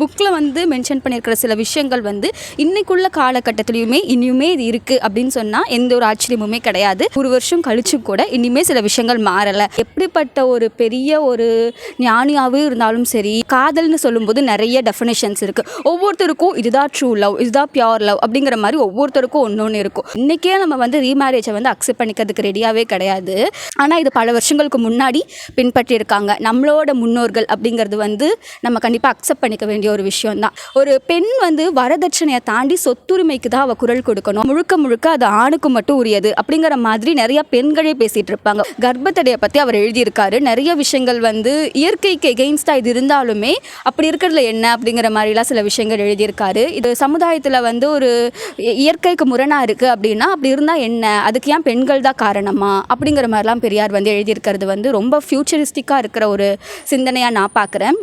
புக்கில் வந்து மென்ஷன் பண்ணியிருக்கிற சில விஷயங்கள் வந்து இன்னைக்குள்ள காலகட்டத்திலையுமே இனியுமே இது இருக்குது அப்படின்னு சொன்னால் எந்த ஒரு ஆச்சரியமுமே கிடையாது. ஒரு வருஷம் கழிச்சும் கூட இனிமே சில விஷயங்கள் மாறலை. எப்படிப்பட்ட ஒரு பெரிய ஒரு ஞானியாகவே இருந்தாலும் சரி காதல்னு சொல்லும்போது நிறைய டெஃபினேஷன்ஸ் இருக்குது ஒவ்வொருத்தருக்கும் இதுதான் ட்ரூ லவ் இதுதான் பியோர் லவ் அப்படிங்கிற மாதிரி ஒவ்வொருத்தருக்கும் ஒன்று ஒன்று இருக்கும். இன்றைக்கே நம்ம வந்து ரீமேரேஜை வந்து அக்செப்ட் பண்ணிக்கிறதுக்கு ரெடியாகவே கிடையாது. ஆனால் இது பல வருஷங்களுக்கு முன்னாடி பின்பற்றியிருக்காங்க. நம்மளோட முன்னோர்கள் அப்படிங்கிறது வந்து நம்ம கண்டிப்பாக அக்செப்ட் பண்ணிக்க வேண்டிய ஒரு விஷயம் தான் ஒரு பெண் வந்து வரதட்சணையை தாண்டி சொத்துரிமைக்கு தான் அவள் குரல் கொடுக்கணும். முழுக்க முழுக்க அது ஆணுக்கு மட்டும் உரியது அப்படிங்கிற மாதிரி நிறைய பெண்களே பேசிகிட்டு இருப்பாங்க. கர்ப்பத்தடையை பற்றி அவர் எழுதியிருக்காரு. நிறைய விஷயங்கள் வந்து இயற்கைக்கு எகெயின்ஸ்டாக இது இருந்தாலுமே அப்படி இருக்கிறதுல என்ன அப்படிங்கிற மாதிரிலாம் சில விஷயங்கள் எழுதியிருக்காரு. இது சமுதாயத்தில் வந்து ஒரு இ- இயற்கைக்கு முரணாக இருக்குது அப்படின்னா அப்படி இருந்தால் என்ன? அதுக்கு ஏன் பெண்கள் தான் காரணமா? அப்படிங்கிற மாதிரிலாம் பெரியார் வந்து எழுதியிருக்கிறது வந்து ரொம்ப ஃப்யூச்சரிஸ்டிக்காக இருக்கிற ஒரு சிந்தனையாக நான் பார்க்குறேன்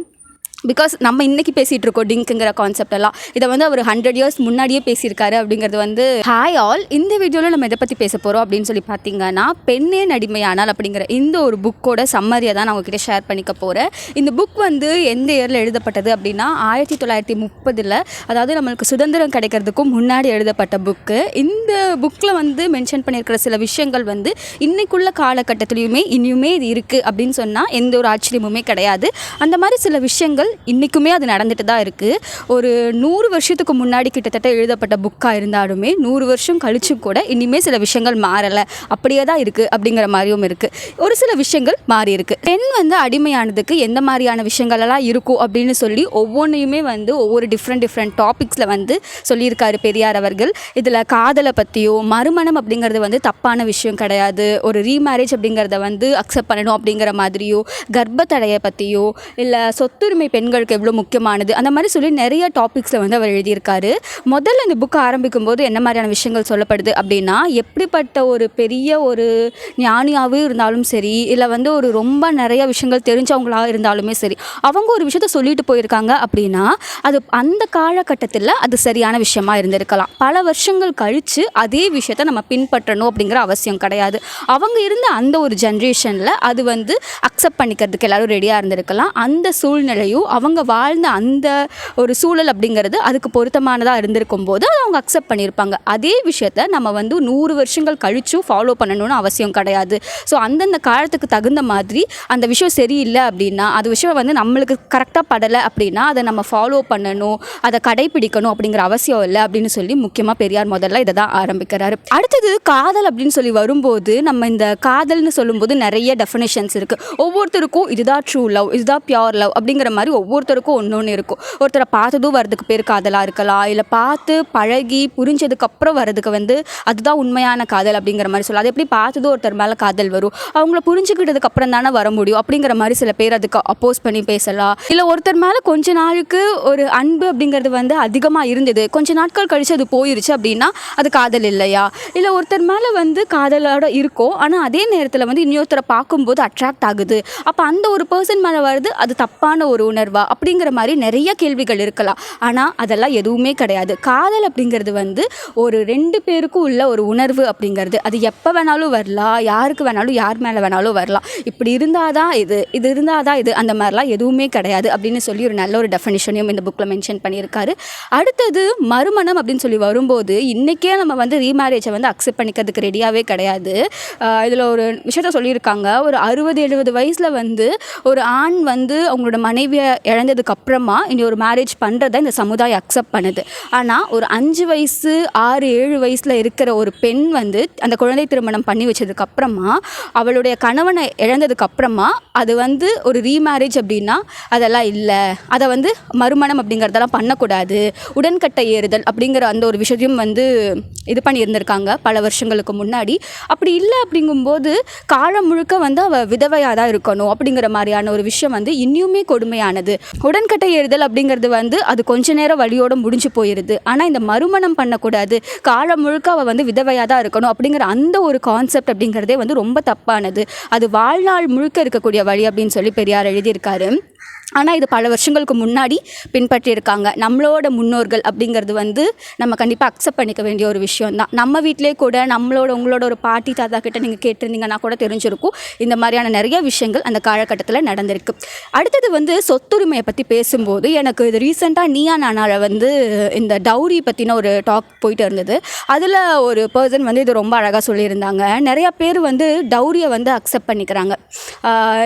பிகாஸ் நம்ம இன்னைக்கு பேசிகிட்டு இருக்கோம் டிங்க்குங்கிற கான்செப்ட் எல்லாம். இதை வந்து அவர் ஹண்ட்ரட் இயர்ஸ் முன்னாடியே பேசியிருக்காரு அப்படிங்கிறது வந்து ஹாய் ஆல் இந்த வீடியோவில் நம்ம எதை பற்றி பேச போகிறோம் அப்படின்னு சொல்லி பார்த்தீங்கன்னா பெண்ணே நடிமையானால் அப்படிங்கிற இந்த ஒரு புக்கோட சம்மரியை தான் நான் உங்ககிட்ட ஷேர் பண்ணிக்க போகிறேன் இந்த புக் வந்து எந்த இயரில் எழுதப்பட்டது அப்படின்னா ஆயிரத்தி தொள்ளாயிரத்தி முப்பதில் அதாவது நம்மளுக்கு சுதந்திரம் கிடைக்கிறதுக்கும் முன்னாடி எழுதப்பட்ட புக்கு இந்த புக்கில் வந்து மென்ஷன் பண்ணியிருக்கிற சில விஷயங்கள் வந்து இன்றைக்குள்ள காலகட்டத்திலையுமே இனியுமே இது இருக்குது அப்படின்னு சொன்னால் எந்த ஒரு ஆச்சரியமுமே கிடையாது. அந்த மாதிரி சில விஷயங்கள் இன்றைக்குமே அது நடந்துட்டு தான் இருக்குது ஒரு நூறு வருஷத்துக்கு முன்னாடி கிட்டத்தட்ட எழுதப்பட்ட புக்காக இருந்தாலுமே நூறு வருஷம் கழிச்சும் கூட இனிமே சில விஷயங்கள் மாறலை. அப்படியே தான் இருக்குது அப்படிங்கிற மாதிரியும் இருக்குது ஒரு சில விஷயங்கள் மாறி இருக்குது பெண் வந்து அடிமையானதுக்கு எந்த மாதிரியான விஷயங்களெல்லாம் இருக்கும் அப்படின்னு சொல்லி ஒவ்வொன்றையுமே வந்து ஒவ்வொரு டிஃப்ரெண்ட் டிஃப்ரெண்ட் டாபிக்ஸில் வந்து சொல்லியிருக்காரு பெரியார் அவர்கள். இதில் காதலை பற்றியோ மறுமணம் அப்படிங்கிறது வந்து தப்பான விஷயம் கிடையாது. ஒரு ரீமேரேஜ் அப்படிங்கிறத வந்து அக்செப்ட் பண்ணணும் அப்படிங்கிற மாதிரியோ கர்ப்பத்தடையை பற்றியோ இல்லை சொத்துரிமை பெண் பெண்களுக்கு எவ்வளோ முக்கியமானது? அந்த மாதிரி சொல்லி நிறைய டாபிக்ஸில் வந்து அவர் எழுதியிருக்காரு. முதல்ல இந்த புக்கை ஆரம்பிக்கும் போது என்ன மாதிரியான விஷயங்கள் சொல்லப்படுது அப்படின்னா எப்படிப்பட்ட ஒரு பெரிய ஒரு ஞானியாகவே இருந்தாலும் சரி இல்லை வந்து ஒரு ரொம்ப நிறைய விஷயங்கள் தெரிஞ்சவங்களாக இருந்தாலுமே சரி அவங்க ஒரு விஷயத்த சொல்லிட்டு போயிருக்காங்க அப்படின்னா அது அந்த காலகட்டத்தில் அது சரியான விஷயமா இருந்திருக்கலாம். பல வருஷங்கள் கழித்து அதே விஷயத்த நம்ம பின்பற்றணும் அப்படிங்கிற அவசியம் கிடையாது. அவங்க இருந்த அந்த ஒரு ஜென்ரேஷனில் அது வந்து அக்செப்ட் பண்ணிக்கிறதுக்கு எல்லாரும் ரெடியாக இருந்திருக்கலாம். அந்த சூழ்நிலையும் அவங்க வாழ்ந்த அந்த ஒரு சூழல் அப்படிங்கிறது அதுக்கு பொருத்தமானதாக இருந்திருக்கும் போது அதை அவங்க அக்செப்ட் பண்ணியிருப்பாங்க. அதே விஷயத்த நம்ம வந்து நூறு வருஷங்கள் கழிச்சும் ஃபாலோ பண்ணணும்னு அவசியம் கிடையாது. ஸோ அந்தந்த காலத்துக்கு தகுந்த மாதிரி அந்த விஷயம் சரியில்லை அப்படின்னா அது விஷயம் வந்து நம்மளுக்கு கரெக்டாக படலை அப்படின்னா அதை நம்ம ஃபாலோ பண்ணணும் அதை கடைபிடிக்கணும் அப்படிங்கிற அவசியம் இல்லை அப்படின்னு சொல்லி முக்கியமாக பெரியார் முதல்ல இதை தான் ஆரம்பிக்கிறாரு. அடுத்தது காதல் அப்படின்னு சொல்லி வரும்போது நம்ம இந்த காதல்னு சொல்லும்போது நிறைய டெஃபினேஷன்ஸ் இருக்குது ஒவ்வொருத்தருக்கும் இதுதான் ட்ரூ லவ் இதுதான் பியோர் லவ் அப்படிங்கிற மாதிரி ஒவ்வொருத்தருக்கும் ஒன்று ஒன்று இருக்கும். ஒருத்தரை பார்த்ததும் வரதுக்கு பேர் காதலாக இருக்கலாம். இல்லை பார்த்து பழகி புரிஞ்சதுக்கப்புறம் வரதுக்கு வந்து அதுதான் உண்மையான காதல் அப்படிங்கிற மாதிரி சொல்லலாம். அது எப்படி பார்த்ததும் ஒருத்தர் மேலே காதல் வரும். அவங்கள புரிஞ்சுக்கிட்டதுக்கு அப்புறம் தானே வர முடியும். அப்படிங்கிற மாதிரி சில பேர் அதுக்கு அப்போஸ் பண்ணி பேசலாம். இல்லை ஒருத்தர் மேலே கொஞ்ச நாளுக்கு ஒரு அன்பு அப்படிங்கிறது வந்து அதிகமாக இருந்தது. கொஞ்ச நாட்கள் கழிச்சு அது போயிருச்சு அப்படின்னா அது காதல் இல்லையா? இல்லை ஒருத்தர் மேலே வந்து காதலோட இருக்கும். ஆனால் அதே நேரத்தில் வந்து இன்னொருத்தரை பார்க்கும்போது அட்ராக்ட் ஆகுது. அப்போ அந்த ஒரு பர்சன் மேலே வருது அது தப்பான ஒரு உணர்வு. அப்படிங்கிற மாதிரி நிறைய கேள்விகள் இருக்கலாம். ஆனால் அதெல்லாம் எதுவுமே கிடையாது. காதல் அப்படிங்கிறது வந்து ஒரு ரெண்டு பேருக்கும் உள்ள ஒரு உணர்வு அப்படிங்கிறது. அது எப்போ வேணாலும் வரலாம் யாருக்கு வேணாலும் யார் மேலே வேணாலும் வரலாம். இப்படி இருந்தால் தான் இது இது இருந்தால் தான் இது அந்த மாதிரிலாம் எதுவுமே கிடையாது அப்படின்னு சொல்லி ஒரு நல்ல ஒரு டெஃபினிஷனையும் இந்த புக்கில் மென்ஷன் பண்ணியிருக்காரு. அடுத்தது மறுமணம் அப்படின்னு சொல்லி வரும்போது இன்றைக்கே நம்ம வந்து ரீமேரேஜை வந்து அக்செப்ட் பண்ணிக்கிறதுக்கு ரெடியாகவே கிடையாது. இதில் ஒரு விஷயத்த சொல்லியிருக்காங்க. ஒரு அறுபது எழுபது வயசில் வந்து ஒரு ஆண் வந்து அவங்களோட மனைவியை இழந்ததுக்கு அப்புறமா இனி ஒரு மேரேஜ் பண்ணுறத இந்த சமுதாயம் அக்செப்ட் பண்ணுது. ஆனால் ஒரு அஞ்சு வயசு ஆறு ஏழு வயசில் இருக்கிற ஒரு பெண் வந்து அந்த குழந்தை திருமணம் பண்ணி வச்சதுக்கப்புறமா அவளுடைய கணவனை இழந்ததுக்கப்புறமா அது வந்து ஒரு ரீமேரேஜ் அப்படின்னா அதெல்லாம் இல்லை. அதை வந்து மறுமணம் அப்படிங்கிறதெல்லாம் பண்ணக்கூடாது. உடன்கட்டை ஏறுதல் அப்படிங்கிற அந்த ஒரு விஷயத்தையும் வந்து இது பண்ணியிருந்திருக்காங்க பல வருஷங்களுக்கு முன்னாடி. அப்படி இல்லை அப்படிங்கும்போது காலம் முழுக்க வந்து அவள் விதவையாக தான் இருக்கணும் அப்படிங்கிற மாதிரியான ஒரு விஷயம் வந்து இன்னுமே கொடுமையானது. உடன்கட்டை ஏறுதல் அப்படிங்கிறது வந்து அது கொஞ்ச நேரம் வழியோட முடிஞ்சு போயிடுது ஆனால் இந்த மறுமணம் பண்ணக்கூடாது. காலம் முழுக்க அவள் வந்து விதவையாக தான் இருக்கணும் அப்படிங்கிற அந்த ஒரு கான்செப்ட் அப்படிங்கிறதே வந்து ரொம்ப தப்பானது. அது வாழ்நாள் முழுக்க இருக்கக்கூடிய வழி அப்படின்னு சொல்லி பெரியார் எழுதியிருக்காரு. ஆனால் இது பல வருஷங்களுக்கு முன்னாடி பின்பற்றியிருக்காங்க. நம்மளோட முன்னோர்கள் அப்படிங்கிறது வந்து நம்ம கண்டிப்பாக அக்செப்ட் பண்ணிக்க வேண்டிய ஒரு விஷயம் தான் நம்ம வீட்டிலே கூட நம்மளோட உங்களோட ஒரு பாட்டி தாத்தா கிட்ட நீங்கள் கேட்டிருந்தீங்கன்னா கூட தெரிஞ்சிருக்கும். இந்த மாதிரியான நிறைய விஷயங்கள் அந்த காலகட்டத்தில் நடந்திருக்கு. அடுத்தது வந்து சொத்துரிமையை பற்றி பேசும்போது எனக்கு இது ரீசெண்டாக நீயா நானால வந்து இந்த டவுரி பற்றின ஒரு டாக் போயிட்டு இருந்தது. அதில் ஒரு பர்சன் வந்து இது ரொம்ப அழகாக சொல்லியிருந்தாங்க. நிறையா பேர் வந்து டவுரியை வந்து அக்செப்ட் பண்ணிக்கிறாங்க.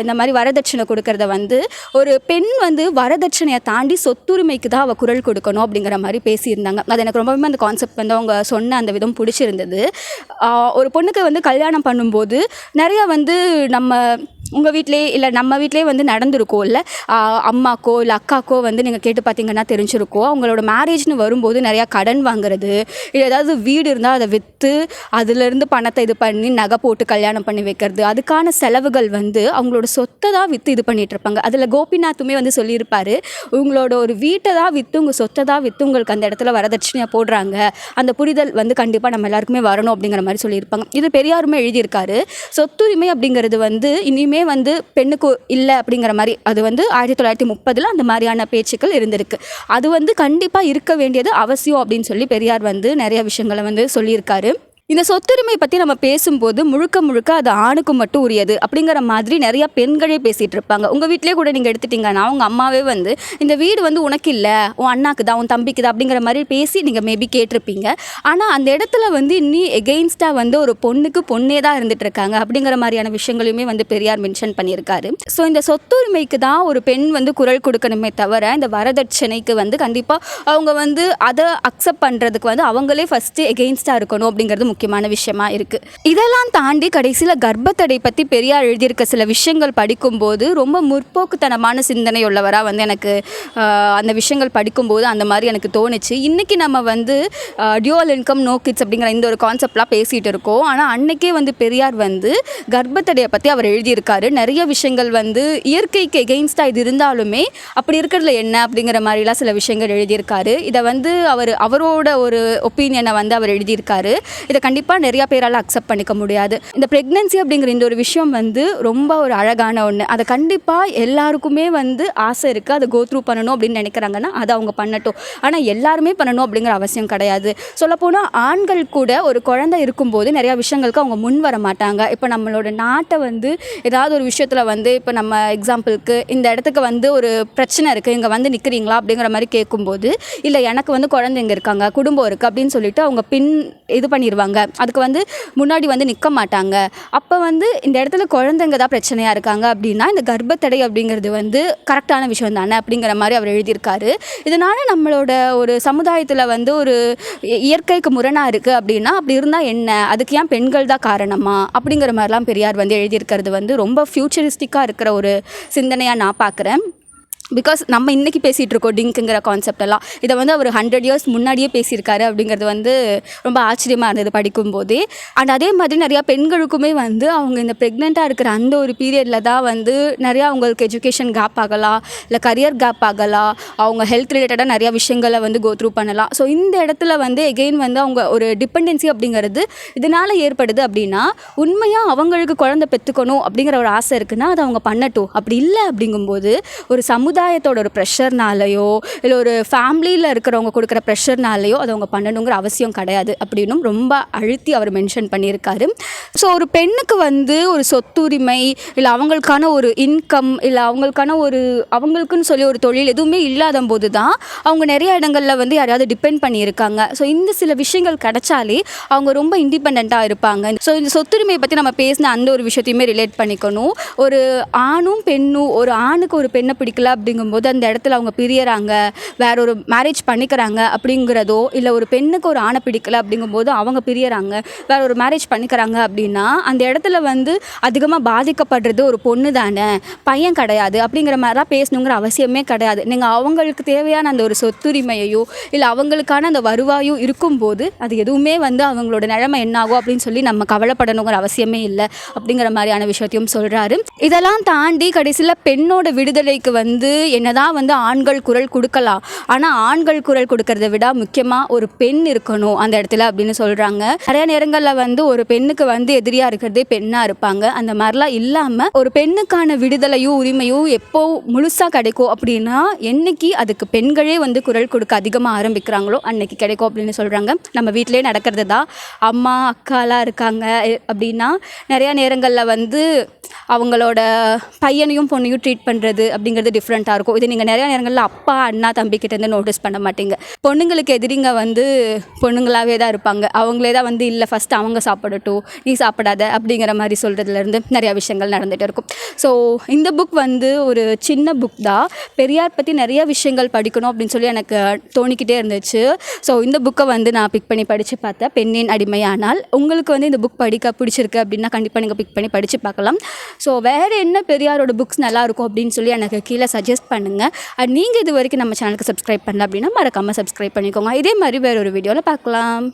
இந்த மாதிரி வரதட்சணை கொடுக்கறத வந்து ஒரு ஒரு பெண் வந்து வரதட்சணையை தாண்டி சொத்துரிமைக்கு தான் அவள் குரல் கொடுக்கணும் அப்படிங்கிற மாதிரி பேசியிருந்தாங்க. அது எனக்கு ரொம்பவே அந்த கான்செப்ட் வந்து அவங்க சொன்ன அந்த விதம் பிடிச்சிருந்தது. ஒரு பொண்ணுக்கு வந்து கல்யாணம் பண்ணும்போது நிறையா வந்து நம்ம உங்கள் வீட்டிலே இல்லை நம்ம வீட்டிலே வந்து நடந்திருக்கோ இல்லை அம்மாக்கோ இல்லை அக்காக்கோ வந்து நீங்கள் கேட்டு பார்த்தீங்கன்னா தெரிஞ்சிருக்கோ. அவங்களோட மேரேஜ்னு வரும்போது நிறையா கடன் வாங்குறது இல்லை ஏதாவது வீடு இருந்தால் அதை விற்று அதுலேருந்து பணத்தை இது பண்ணி நகை போட்டு கல்யாணம் பண்ணி வைக்கிறது அதுக்கான செலவுகள் வந்து அவங்களோட சொத்தை தான் விற்று இது பண்ணிகிட்ருப்பாங்க இருப்பாங்க. அதில் கோபிநாத்துமே வந்து சொல்லியிருப்பார் உங்களோட ஒரு வீட்டை தான் விற்று உங்கள் சொத்தை தான் விற்று உங்களுக்கு அந்த இடத்துல வரதட்சணையாக போடுறாங்க. அந்த புரிதல் வந்து கண்டிப்பாக நம்ம எல்லாருக்குமே வரணும் அப்படிங்கிற மாதிரி சொல்லியிருப்பாங்க. இது பெரியாருமே எழுதியிருக்காரு. சொத்துரிமை அப்படிங்கிறது வந்து இனிமேல் இனிமே வந்து பெண்ணுக்கு இல்லை அப்படிங்கிற மாதிரி அது வந்து ஆயிரத்தி தொள்ளாயிரத்தி முப்பதில் அந்த மாதிரியான பேச்சுக்கள் இருந்திருக்கு. அது வந்து கண்டிப்பாக இருக்க வேண்டியது அவசியம் அப்படின்னு சொல்லி பெரியார் வந்து நிறைய விஷயங்களை வந்து சொல்லியிருக்காரு. இந்த சொத்துரிமை பற்றி நம்ம பேசும்போது முழுக்க முழுக்க அது ஆணுக்கு மட்டும் உரியது அப்படிங்கிற மாதிரி நிறைய பெண்களே பேசிகிட்டு இருப்பாங்க. உங்கள் வீட்டிலே கூட நீங்கள் எடுத்துட்டீங்கன்னா உங்கள் அம்மாவே வந்து இந்த வீடு வந்து உனக்கு இல்லை உன் அண்ணாக்கு தான் உன் தம்பிக்கு தான் அப்படிங்கிற மாதிரி பேசி நீங்கள் மேபி கேட்டிருப்பீங்க. ஆனால் அந்த இடத்துல வந்து இன்னி எகெயின்ஸ்டாக வந்து ஒரு பொண்ணுக்கு பொண்ணே தான் இருந்துட்டு இருக்காங்க அப்படிங்கிற மாதிரியான விஷயங்களையுமே வந்து பெரியார் மென்ஷன் பண்ணியிருக்காரு. ஸோ இந்த சொத்துரிமைக்கு தான் ஒரு பெண் வந்து குரல் கொடுக்கணுமே தவிர இந்த வரதட்சணைக்கு வந்து கண்டிப்பாக அவங்க வந்து அதை அக்செப்ட் பண்ணுறதுக்கு வந்து அவங்களே ஃபஸ்ட்டு எகெயின்ஸ்டாக இருக்கணும் அப்படிங்கிறது முக்கியமான விஷயமா இருக்குது இதெல்லாம் தாண்டி கடைசியில் கர்ப்பத்தடை பற்றி பெரியார் எழுதியிருக்க சில விஷயங்கள் படிக்கும்போது ரொம்ப முற்போக்குத்தனமான சிந்தனை உள்ளவராக வந்து எனக்கு அந்த விஷயங்கள் படிக்கும்போது அந்த மாதிரி எனக்கு தோணுச்சு. இன்றைக்கி நம்ம வந்து டியூவல் இன்கம் நோ கிட்ஸ் அப்படிங்கிற இந்த ஒரு கான்செப்ட்லாம் பேசிகிட்டு இருக்கோம். ஆனால் அன்னைக்கே வந்து பெரியார் வந்து கர்ப்பத்தடையை பற்றி அவர் எழுதியிருக்காரு. நிறைய விஷயங்கள் வந்து இயற்கைக்கு எகெயின்ஸ்டாக இது இருந்தாலுமே அப்படி இருக்கிறதுல என்ன அப்படிங்கிற மாதிரிலாம் சில விஷயங்கள் எழுதியிருக்காரு. இதை வந்து அவர் அவரோட ஒரு ஒப்பீனியனை வந்து அவர் எழுதியிருக்காரு. இதை கண்டிப்பாக நிறையா பேரால் அக்செப்ட் பண்ணிக்க முடியாது. இந்த ப்ரெக்னென்சி அப்படிங்கிற இந்த ஒரு விஷயம் வந்து ரொம்ப ஒரு அழகான ஒன்று அதை கண்டிப்பாக எல்லாருக்குமே வந்து ஆசை இருக்குது அதை கோ த்ரூ பண்ணணும் அப்படின்னு நினைக்கிறாங்கன்னா அதை அவங்க பண்ணட்டும். ஆனால் எல்லாருமே பண்ணணும் அப்படிங்கிற அவசியம் கிடையாது. சொல்லப்போனால் ஆண்கள் கூட ஒரு குழந்தை இருக்கும்போது நிறையா விஷயங்களுக்கு அவங்க முன் வர மாட்டாங்க. இப்போ நம்மளோட நாட்டை வந்து ஏதாவது ஒரு விஷயத்தில் வந்து இப்போ நம்ம எக்ஸாம்பிளுக்கு இந்த இடத்துக்கு வந்து ஒரு பிரச்சனை இருக்குது இங்கே வந்து நிற்கிறீங்களா அப்படிங்கிற மாதிரி கேட்கும்போது இல்லை எனக்கு வந்து குழந்தைங்க இருக்காங்க குடும்பம் இருக்குது அப்படின்னு சொல்லிட்டு அவங்க பின் இது பண்ணிடுவாங்க அதுக்கு வந்து முன்னாடி வந்து நிற்க மாட்டாங்க. அப்போ வந்து இந்த இடத்துல குழந்தைங்க தான் பிரச்சனையாக இருக்காங்க அப்படின்னா இந்த கர்ப்பத்தடை அப்படிங்கிறது வந்து கரெக்டான விஷயம் தானே அப்படிங்கிற மாதிரி அவர் எழுதியிருக்காரு. இதனால் நம்மளோட ஒரு சமுதாயத்தில் வந்து ஒரு இ- இயற்கைக்கு முரணாக இருக்குது அப்படின்னா அப்படி இருந்தால் என்ன? அதுக்கு ஏன் பெண்கள் தான் காரணமா? அப்படிங்கிற மாதிரிலாம் பெரியார் வந்து எழுதியிருக்கிறது வந்து ரொம்ப ஃப்யூச்சரிஸ்டிக்காக இருக்கிற ஒரு சிந்தனையாக நான் பார்க்குறேன் பிகாஸ் நம்ம இன்றைக்கி பேசிகிட்டு இருக்கோம் டிங்க்குங்கிற கான்செப்ட் எல்லாம். இதை வந்து அவர் ஹண்ட்ரட் இயர்ஸ் முன்னாடியே பேசியிருக்காரு அப்படிங்கிறது வந்து ரொம்ப ஆச்சரியமாக இருந்தது படிக்கும்போதே. அண்ட் அதே மாதிரி நிறையா பெண்களுக்குமே வந்து அவங்க இந்த ப்ரெக்னெண்ட்டாக இருக்கிற அந்த ஒரு பீரியடில் தான் வந்து நிறையா அவங்களுக்கு எஜுகேஷன் கேப் ஆகலாம் இல்லை கரியர் கேப் ஆகலாம். அவங்க ஹெல்த் ரிலேட்டடாக நிறையா விஷயங்களை வந்து கோ த்ரூ பண்ணலாம். ஸோ இந்த இடத்துல வந்து எகெயின் வந்து அவங்க ஒரு டிபெண்டன்சி அப்படிங்கிறது இதனால் ஏற்படுது அப்படின்னா உண்மையாக அவங்களுக்கு குழந்தை பெற்றுக்கணும் அப்படிங்கிற ஒரு ஆசை இருக்குன்னா அதை அவங்க பண்ணட்டும். அப்படி இல்லை அப்படிங்கும்போது ஒரு சமுதாயத்தோட ஒரு ப்ரெஷர்னாலேயோ இல்லை ஒரு ஃபேமிலியில் இருக்கிறவங்க கொடுக்குற ப்ரெஷர்னாலேயோ அதை அவங்க பண்ணணுங்கிற அவசியம் கிடையாது அப்படின்னும் ரொம்ப அழுத்தி அவர் மென்ஷன் பண்ணியிருக்காரு. ஸோ ஒரு பெண்ணுக்கு வந்து ஒரு சொத்துரிமை இல்லை அவங்களுக்கான ஒரு இன்கம் இல்லை அவங்களுக்கான ஒரு அவங்களுக்குன்னு சொல்லி ஒரு தொழில் எதுவுமே இல்லாத போது தான் அவங்க நிறைய இடங்களில் வந்து யாரையாவது டிபெண்ட் பண்ணியிருக்காங்க. ஸோ இந்த சில விஷயங்கள் கிடைச்சாலே அவங்க ரொம்ப இண்டிபெண்ட்டாக இருப்பாங்க. ஸோ இந்த சொத்துரிமையை பற்றி நம்ம பேசின அந்த ஒரு விஷயத்தையுமே ரிலேட் பண்ணிக்கணும். ஒரு ஆணும் பெண்ணும் ஒரு ஆணுக்கு ஒரு பெண்ணை பிடிக்கல அப்படிங்கும்போது அந்த இடத்துல அவங்க பிரியறாங்க வேற ஒரு மேரேஜ் பண்ணிக்கிறாங்க அப்படிங்கிறதோ இல்லை ஒரு பெண்ணுக்கு ஒரு ஆணை பிடிக்கல அப்படிங்கும்போது அவங்க பிரியறாங்க வேற ஒரு மேரேஜ் பண்ணிக்கிறாங்க அப்படின்னா அந்த இடத்துல வந்து அதிகமாக பாதிக்கப்படுறது ஒரு பொண்ணு தானே பையன் கிடையாது அப்படிங்கிற மாதிரிலாம் பேசணுங்கிற அவசியமே கிடையாது. நீங்கள் அவங்களுக்கு தேவையான அந்த ஒரு சொத்துரிமையோ இல்லை அவங்களுக்கான அந்த வருவாயோ இருக்கும்போது அது எதுவுமே வந்து அவங்களோட நிலைமை என்னாகும் அப்படின்னு சொல்லி நம்ம கவலைப்படணுங்கிற அவசியமே இல்லை அப்படிங்கிற மாதிரியான விஷயத்தையும் சொல்கிறாரு இதெல்லாம் தாண்டி கடைசியில் பெண்ணோட விடுதலைக்கு வந்து என்னதான் வந்து ஆண்கள் குரல் கொடுக்கலாம். ஆனால் ஆண்கள் குரல் கொடுக்கறத விட முக்கியமாக ஒரு பெண் இருக்கணும் அந்த இடத்துல அப்படின்னு சொல்கிறாங்க நிறைய நேரங்களில் வந்து ஒரு பெண்ணுக்கு வந்து எதிரியாக இருக்கிறதே பெண்ணாக இருப்பாங்க. அந்த மாதிரிலாம் இல்லாமல் ஒரு பெண்ணுக்கான விடுதலையும் உரிமையும் எப்போ முழுசாக கிடைக்கும் அப்படின்னா என்னைக்கு அதுக்கு பெண்களே வந்து குரல் கொடுக்க அதிகமாக ஆரம்பிக்கிறாங்களோ அன்னைக்கு கிடைக்கும் அப்படின்னு சொல்கிறாங்க நம்ம வீட்டிலே நடக்கிறது தான் அம்மா அக்காலாம் இருக்காங்க அப்படின்னா நிறையா நேரங்களில் வந்து அவங்களோட பையனையும் பொண்ணையும் ட்ரீட் பண்ணுறது அப்படிங்கிறது டிஃப்ரெண்ட்டாக இருக்கும். இது நீங்கள் நிறையா நேரங்களில் அப்பா அண்ணா தம்பிக்கிட்டேருந்து நோட்டீஸ் பண்ண மாட்டீங்க. பொண்ணுங்களுக்கு எதிரிங்க வந்து பொண்ணுங்களாகவே தான் இருப்பாங்க. அவங்களே தான் வந்து இல்லை ஃபஸ்ட்டு அவங்க சாப்பிடட்டும். நீ சாப்பிடாத. அப்படிங்கிற மாதிரி சொல்கிறதுலேருந்து நிறையா விஷயங்கள் நடந்துகிட்டு இருக்கும். ஸோ இந்த புக் வந்து ஒரு சின்ன புக் தான். பெரியார் பற்றி நிறைய விஷயங்கள் படிக்கணும் அப்படின்னு சொல்லி எனக்கு தோணிக்கிட்டே இருந்துச்சு. ஸோ இந்த புக்கை வந்து நான் பிக் பண்ணி படித்து பார்த்தேன். பெண்ணின் அடிமையானால். உங்களுக்கு வந்து இந்த புக் படிக்க பிடிச்சிருக்கு அப்படின்னா கண்டிப்பாக நீங்கள் பிக் பண்ணி படித்து பார்க்கலாம். ஸோ வேறு என்ன பெரியாரோட புக்ஸ் நல்லாயிருக்கும் அப்படின்னு சொல்லி எனக்கு கீழே சஜஸ்ட் பண்ணுங்கள் அண்ட் நீங்கள் இது வரைக்கும் நம்ம சேனலுக்கு சப்ஸ்கிரைப் பண்ணல அப்படின்னா மறக்காமல் சப்ஸ்கிரைப் பண்ணிக்கோங்க. இதே மாதிரி வேற ஒரு வீடியோவில் பார்க்கலாம்.